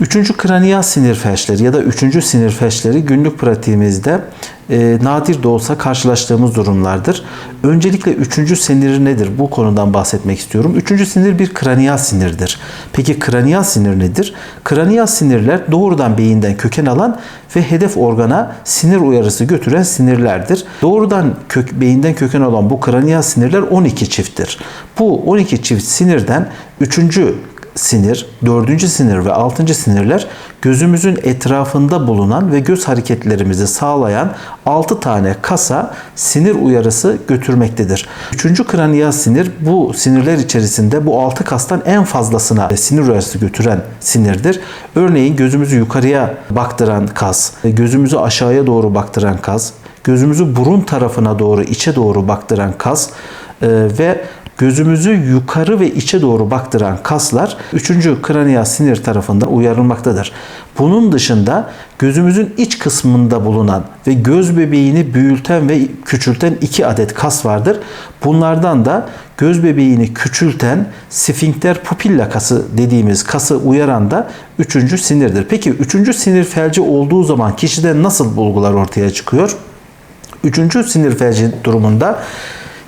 Üçüncü kraniyal sinir felçleri ya da üçüncü sinir felçleri günlük pratiğimizde e, nadir de olsa karşılaştığımız durumlardır. Öncelikle üçüncü sinir nedir? Bu konudan bahsetmek istiyorum. Üçüncü sinir bir kraniyal sinirdir. Peki kraniyal sinir nedir? Kraniyal sinirler doğrudan beyinden köken alan ve hedef organa sinir uyarısı götüren sinirlerdir. Doğrudan kök, beyinden köken alan bu kraniyal sinirler 12 çifttir. Bu 12 çift sinirden üçüncü sinir, dördüncü sinir ve altıncı sinirler gözümüzün etrafında bulunan ve göz hareketlerimizi sağlayan 6 tane kasa sinir uyarısı götürmektedir. Üçüncü kraniyal sinir bu sinirler içerisinde bu 6 kastan en fazlasına sinir uyarısı götüren sinirdir. Örneğin gözümüzü yukarıya baktıran kas, gözümüzü aşağıya doğru baktıran kas, gözümüzü burun tarafına doğru içe doğru baktıran kas e, ve gözümüzü yukarı ve içe doğru baktıran kaslar 3. kraniyal sinir tarafından uyarılmaktadır. Bunun dışında gözümüzün iç kısmında bulunan ve göz bebeğini büyülten ve küçülten iki adet kas vardır. Bunlardan da göz bebeğini küçülten sfinkter pupilla kası dediğimiz kası uyaran da üçüncü sinirdir. Peki üçüncü sinir felci olduğu zaman kişide nasıl bulgular ortaya çıkıyor? Üçüncü sinir felci durumunda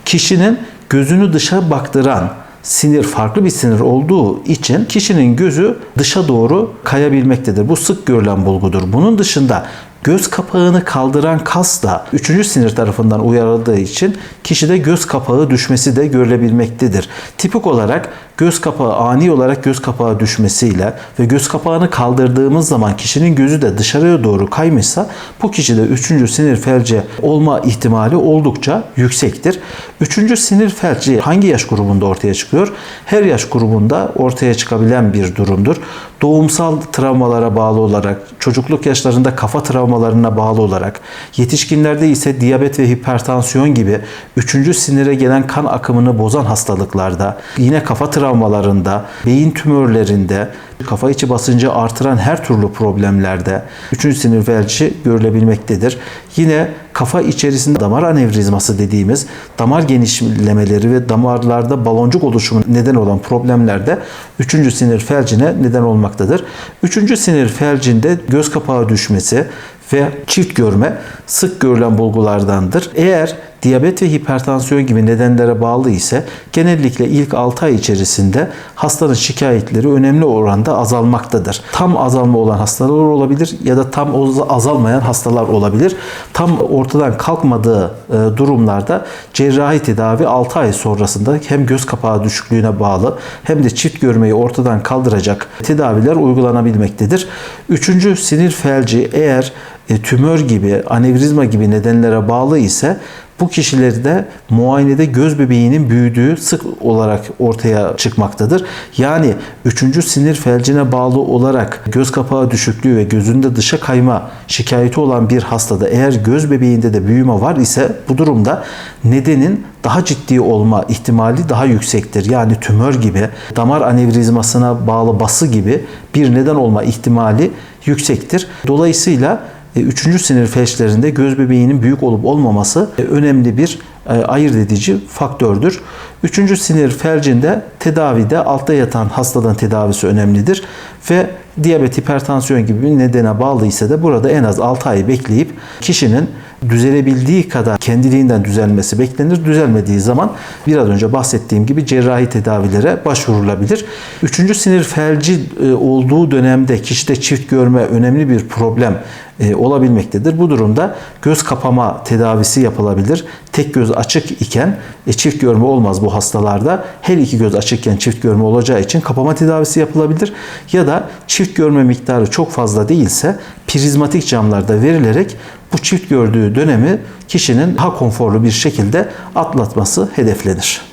kişinin gözünü dışa baktıran sinir farklı bir sinir olduğu için kişinin gözü dışa doğru kayabilmektedir. Bu sık görülen bulgudur. Bunun dışında göz kapağını kaldıran kas da üçüncü sinir tarafından uyarıldığı için kişide göz kapağı düşmesi de görülebilmektedir. Tipik olarak göz kapağı ani olarak göz kapağı düşmesiyle ve göz kapağını kaldırdığımız zaman kişinin gözü de dışarıya doğru kaymışsa bu kişide üçüncü sinir felci olma ihtimali oldukça yüksektir. Üçüncü sinir felci hangi yaş grubunda ortaya çıkıyor? Her yaş grubunda ortaya çıkabilen bir durumdur. Doğumsal travmalara bağlı olarak, çocukluk yaşlarında kafa travmalarına bağlı olarak, yetişkinlerde ise diyabet ve hipertansiyon gibi üçüncü sinire gelen kan akımını bozan hastalıklarda, yine kafa travmalarında, beyin tümörlerinde, kafa içi basıncı artıran her türlü problemlerde üçüncü sinir felci görülebilmektedir. Yine kafa içerisinde damar anevrizması dediğimiz damar genişlemeleri ve damarlarda baloncuk oluşumu neden olan problemlerde üçüncü sinir felcine neden olmaktadır. Üçüncü sinir felcinde göz kapağı düşmesi ve çift görme sık görülen bulgulardandır. Eğer diyabet ve hipertansiyon gibi nedenlere bağlı ise genellikle ilk 6 ay içerisinde hastanın şikayetleri önemli oranda azalmaktadır. Tam azalma olan hastalar olabilir ya da tam azalmayan hastalar olabilir. Tam ortadan kalkmadığı e, durumlarda cerrahi tedavi 6 ay sonrasında hem göz kapağı düşüklüğüne bağlı hem de çift görmeyi ortadan kaldıracak tedaviler uygulanabilmektedir. Üçüncü sinir felci eğer e, tümör gibi, anevrizma gibi nedenlere bağlı ise bu kişilerde muayenede göz bebeğinin büyüdüğü sık olarak ortaya çıkmaktadır. Yani üçüncü sinir felcine bağlı olarak göz kapağı düşüklüğü ve gözünde dışa kayma şikayeti olan bir hastada eğer göz bebeğinde de büyüme var ise bu durumda nedenin daha ciddi olma ihtimali daha yüksektir. Yani tümör gibi, damar anevrizmasına bağlı bası gibi bir neden olma ihtimali yüksektir. Dolayısıyla üçüncü sinir felçlerinde göz bebeğinin büyük olup olmaması e, önemli bir e, ayırt edici faktördür. Üçüncü sinir felcinde tedavide altta yatan hastalığın tedavisi önemlidir ve diyabet, hipertansiyon gibi bir nedene bağlı ise de burada en az 6 ay bekleyip kişinin düzelebildiği kadar kendiliğinden düzelmesi beklenir. Düzelmediği zaman biraz önce bahsettiğim gibi cerrahi tedavilere başvurulabilir. Üçüncü sinir felci olduğu dönemde kişide çift görme önemli bir problem olabilmektedir. Bu durumda göz kapama tedavisi yapılabilir. Tek göz açık iken e, çift görme olmaz bu hastalarda. Her iki göz açıkken çift görme olacağı için kapama tedavisi yapılabilir. Ya da çift görme miktarı çok fazla değilse prizmatik camlarda verilerek bu çift gördüğü dönemi kişinin daha konforlu bir şekilde atlatması hedeflenir.